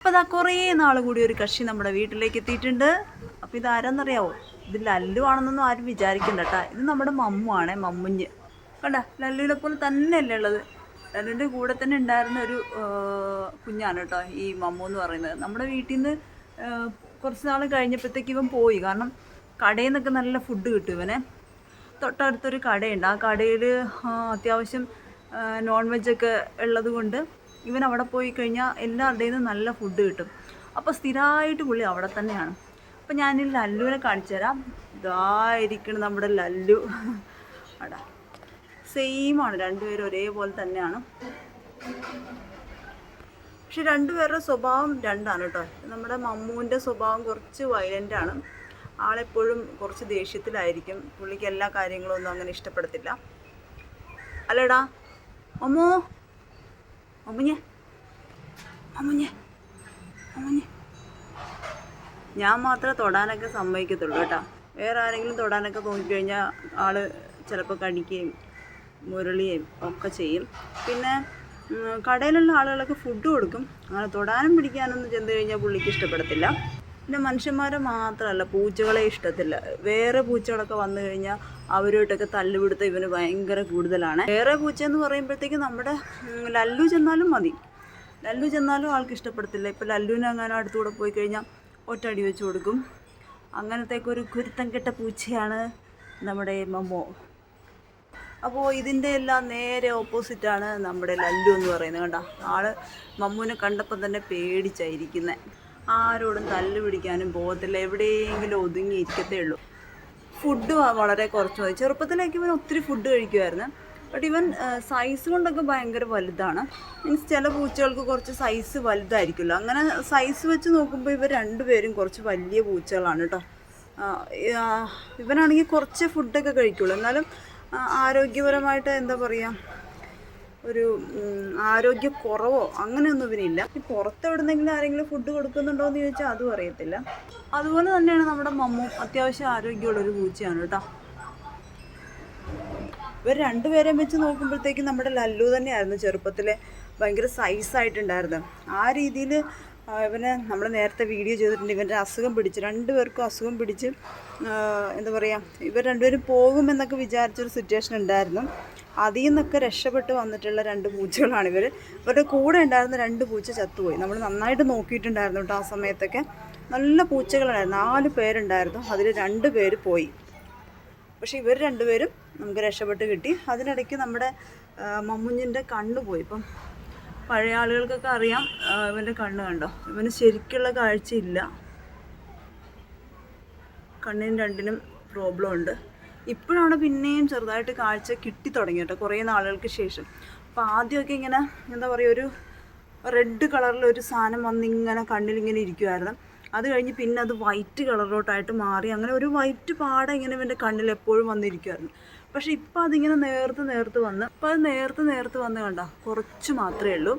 അപ്പോൾ ഇതാ കുറേ നാൾ കൂടി ഒരു കക്ഷി നമ്മുടെ വീട്ടിലേക്ക് എത്തിയിട്ടുണ്ട്. അപ്പോൾ ഇത് ആരാന്നറിയാവോ? ഇത് ലല്ലു ആണെന്നൊന്നും ആരും വിചാരിക്കണ്ട കേട്ടാ ഇത് നമ്മുടെ മമ്മു ആണേ മമ്മുഞ്ഞ്. കണ്ട? ലല്ലുവിനെ പോലെ തന്നെയല്ലേ ഉള്ളത്. ലല്ലുവിന്റെ കൂടെ തന്നെ ഉണ്ടായിരുന്ന ഒരു കുഞ്ഞാണ് കേട്ടോ ഈ മമ്മു എന്ന് പറയുന്നത്. നമ്മുടെ വീട്ടിൽ നിന്ന് കുറച്ച് നാൾ കഴിഞ്ഞപ്പോഴത്തേക്ക് ഇവൻ പോയി. കാരണം കടയിൽ നിന്നൊക്കെ നല്ല ഫുഡ് കിട്ടും ഇവനെ. തൊട്ടടുത്തൊരു കടയുണ്ട്. ആ കടയിൽ അത്യാവശ്യം നോൺ വെജൊക്കെ ഉള്ളത് കൊണ്ട് ഇവൻ അവിടെ പോയി കഴിഞ്ഞാൽ എല്ലാവരുടെയും നിന്നും നല്ല ഫുഡ് കിട്ടും. അപ്പോൾ സ്ഥിരമായിട്ട് പുള്ളി അവിടെ തന്നെയാണ്. അപ്പോൾ ഞാൻ ലല്ലുവിനെ കാണിച്ചു തരാം. ഇതായിരിക്കണം നമ്മുടെ ലല്ലു. അടാ. സെയിമാണ് രണ്ടുപേരും ഒരേപോലെ തന്നെയാണ്. പക്ഷെ രണ്ടുപേരുടെ സ്വഭാവം രണ്ടാണ് കേട്ടോ. നമ്മുടെ മമ്മൂന്റെ സ്വഭാവം കുറച്ച് വയലന്റ് ആണ്. ആളെപ്പോഴും കുറച്ച് ദേഷ്യത്തിലായിരിക്കും. പുള്ളിക്ക് എല്ലാ കാര്യങ്ങളും ഒന്നും അങ്ങനെ ഇഷ്ടപ്പെടത്തില്ല. അല്ലടാ. അമ്മോ അമ്മുഞ്ഞെ. അമ്മുഞ്ഞെ. അമ്മുഞ്ഞെ. ഞാൻ മാത്രമേ തൊടാനൊക്കെ സമ്മതിക്കത്തുള്ളൂ കേട്ടോ. വേറെ ആരെങ്കിലും തൊടാനൊക്കെ തോന്നിക്കഴിഞ്ഞാൽ ആൾ ചിലപ്പോൾ കടിക്കുകയും മുരളിയും ഒക്കെ ചെയ്യും. പിന്നെ കടയിലുള്ള ആളുകളൊക്കെ ഫുഡ് കൊടുക്കും. അങ്ങനെ തൊടാനും പിടിക്കാനൊന്നും ചെന്ന് കഴിഞ്ഞാൽ പുള്ളിക്ക് ഇഷ്ടപ്പെടത്തില്ല. പിന്നെ മനുഷ്യന്മാരെ മാത്രമല്ല പൂച്ചകളെ ഇഷ്ടത്തില്ല. വേറെ പൂച്ചകളൊക്കെ വന്നു കഴിഞ്ഞാൽ അവരുമായിട്ടൊക്കെ തല്ലുപിടുത്തം ഇവന് ഭയങ്കര കൂടുതലാണ്. വേറെ പൂച്ച എന്ന് പറയുമ്പോഴത്തേക്ക് നമ്മുടെ ലല്ലു ചെന്നാലും മതി. ലല്ലു ചെന്നാലും ആൾക്ക് ഇഷ്ടപ്പെടത്തില്ല. ഇപ്പോൾ ലല്ലുവിനെ അങ്ങനെ അടുത്തുകൂടെ പോയി കഴിഞ്ഞാൽ ഒറ്റടി വെച്ച് കൊടുക്കും. അങ്ങനത്തേക്ക് ഒരു കുരുത്തം കെട്ട പൂച്ചയാണ് നമ്മുടെ മമ്മോ. അപ്പോൾ ഇതിന്റെ എല്ലാം നേരെ ഓപ്പോസിറ്റാണ് നമ്മുടെ ലല്ലു എന്ന് പറയുന്നത്. കണ്ട? ആൾ മമ്മൂനെ കണ്ടപ്പം തന്നെ പേടിച്ചായിരിക്കുന്നത് ആരോടും തല്ലു പിടിക്കാനും പോകത്തില്ല. എവിടെയെങ്കിലും ഒതുങ്ങി ഇരിക്കത്തേ ഉള്ളൂ. ഫുഡ് വളരെ കുറച്ച് മതി. ചെറുപ്പത്തിലേക്ക് ഇവൻ ഒത്തിരി ഫുഡ് കഴിക്കുമായിരുന്നു ബട്ട് ഇവൻ സൈസ് കൊണ്ടൊക്കെ ഭയങ്കര വലുതാണ്. മീൻസ് ചില പൂച്ചകൾക്ക് കുറച്ച് സൈസ് വലുതായിരിക്കുമല്ലോ. അങ്ങനെ സൈസ് വെച്ച് നോക്കുമ്പോൾ ഇവർ രണ്ടുപേരും കുറച്ച് വലിയ പൂച്ചകളാണ് കേട്ടോ ഇവനാണെങ്കിൽ കുറച്ച് ഫുഡൊക്കെ കഴിക്കുള്ളൂ. എന്നാലും ആരോഗ്യപരമായിട്ട് എന്താ പറയുക ഒരു ആരോഗ്യക്കുറവോ അങ്ങനെയൊന്നും ഇവനില്ല. ഈ പുറത്ത് എവിടെന്നെങ്കിലും ആരെങ്കിലും ഫുഡ് കൊടുക്കുന്നുണ്ടോ എന്ന് ചോദിച്ചാൽ അതും അറിയത്തില്ല. അതുപോലെ തന്നെയാണ് നമ്മുടെ മമ്മു അത്യാവശ്യം ആരോഗ്യമുള്ളൊരു പൂച്ചയാണ് കേട്ടോ. ഇവർ രണ്ടുപേരെയും വെച്ച് നോക്കുമ്പോഴത്തേക്കും നമ്മുടെ ലല്ലു തന്നെയായിരുന്നു ചെറുപ്പത്തിലെ ഭയങ്കര സൈസായിട്ടുണ്ടായിരുന്നു ആ രീതിയിൽ ഇവനെ നമ്മൾ നേരത്തെ വീഡിയോ ചെയ്തിട്ടുണ്ട്. ഇവന്റെ അസുഖം പിടിച്ച് രണ്ടുപേർക്കും അസുഖം പിടിച്ച് എന്താ പറയുക ഇവർ രണ്ടുപേരും പോകുമെന്നൊക്കെ വിചാരിച്ചൊരു സിറ്റുവേഷൻ ഉണ്ടായിരുന്നു. അതിൽ നിന്നൊക്കെ രക്ഷപ്പെട്ട് വന്നിട്ടുള്ള രണ്ട് പൂച്ചകളാണ് ഇവർ ഇവരുടെ കൂടെ ഉണ്ടായിരുന്ന രണ്ട് പൂച്ച ചത്തുപോയി. നമ്മൾ നന്നായിട്ട് നോക്കിയിട്ടുണ്ടായിരുന്നു കേട്ടോ ആ സമയത്തൊക്കെ. നല്ല പൂച്ചകളുണ്ടായിരുന്നു നാല് പേരുണ്ടായിരുന്നു. അതിൽ രണ്ട് പേര് പോയി. പക്ഷേ ഇവർ രണ്ടുപേരും നമുക്ക് രക്ഷപ്പെട്ട് കിട്ടി. അതിനിടയ്ക്ക് നമ്മുടെ മമ്മുഞ്ഞിന്റെ കണ്ണ് പോയി. ഇപ്പം പഴയ ആളുകൾക്കൊക്കെ അറിയാം ഇവന്റെ കണ്ണ് കണ്ടോ? ഇവന് ശരിക്കുള്ള കാഴ്ചയില്ല കണ്ണിന് രണ്ടിനും പ്രോബ്ലം ഉണ്ട്. ഇപ്പോഴാണ് പിന്നെയും ചെറുതായിട്ട് കാഴ്ച കിട്ടി തുടങ്ങി കേട്ടോ കുറേ നാളുകൾക്ക് ശേഷം. അപ്പോൾ ആദ്യമൊക്കെ ഇങ്ങനെ എന്താ പറയുക ഒരു റെഡ് കളറിൽ ഒരു സാധനം വന്ന് ഇങ്ങനെ കണ്ണിലിങ്ങനെ ഇരിക്കുമായിരുന്നു അത് കഴിഞ്ഞ് പിന്നെ അത് വൈറ്റ് കളറിലോട്ടായിട്ട് മാറി. അങ്ങനെ ഒരു വൈറ്റ് പാട ഇങ്ങനെ ഇവന്റെ കണ്ണിൽ എപ്പോഴും വന്നിരിക്കുമായിരുന്നു പക്ഷെ ഇപ്പം അതിങ്ങനെ നേർത്ത് നേർത്ത് വന്ന് ഇപ്പം അത് നേർത്ത് നേർത്ത് വന്ന് കണ്ട കുറച്ച് മാത്രമേ ഉള്ളൂ.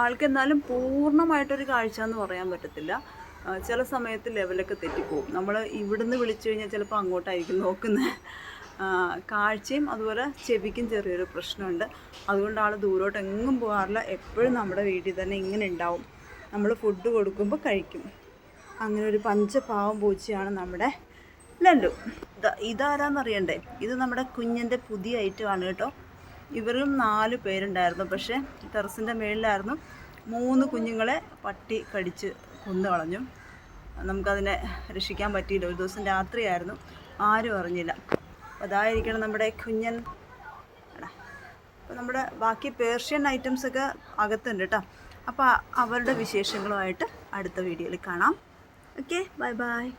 ആൾക്ക് എന്നാലും പൂർണമായിട്ടൊരു കാഴ്ച എന്ന് പറയാൻ പറ്റത്തില്ല. ചില സമയത്ത് ലെവലൊക്കെ തെറ്റിപ്പോവും. നമ്മൾ ഇവിടുന്ന് വിളിച്ചു കഴിഞ്ഞാൽ ചിലപ്പോൾ അങ്ങോട്ടായിരിക്കും നോക്കുന്നത് കാഴ്ചയും അതുപോലെ ചെവിക്കും ചെറിയൊരു പ്രശ്നമുണ്ട്. അതുകൊണ്ട് ആൾ ദൂരോട്ട് എങ്ങും പോകാറില്ല. എപ്പോഴും നമ്മുടെ വീട്ടിൽ തന്നെ ഇങ്ങനെ ഉണ്ടാവും. നമ്മൾ ഫുഡ് കൊടുക്കുമ്പോൾ കഴിക്കും. അങ്ങനെ ഒരു പഞ്ചപാവം പൂച്ചയാണ് നമ്മുടെ ലല്ലു ഇതാ ഇതാരാന്നറിയണ്ടേ ഇത് നമ്മുടെ കുഞ്ഞിന്റെ പുതിയ ഐറ്റമാണ് കേട്ടോ. ഇവരും നാല് പേരുണ്ടായിരുന്നു. പക്ഷേ ടെറസിന്റെ മേളിലായിരുന്നു മൂന്ന് കുഞ്ഞുങ്ങളെ പട്ടി കടിച്ച് കൊന്നു കളഞ്ഞു. നമുക്കതിനെ രക്ഷിക്കാൻ പറ്റിയില്ല. ഒരു ദിവസം രാത്രിയായിരുന്നു. ആരും അറിഞ്ഞില്ല. അതായിരിക്കണം നമ്മുടെ കുഞ്ഞൻ. അപ്പോൾ നമ്മുടെ ബാക്കി പേർഷ്യൻ ഐറ്റംസൊക്കെ അകത്തുണ്ട് കേട്ടോ. അപ്പോൾ അവരുടെ വിശേഷങ്ങളുമായിട്ട് അടുത്ത വീഡിയോയിൽ കാണാം. Okay bye bye.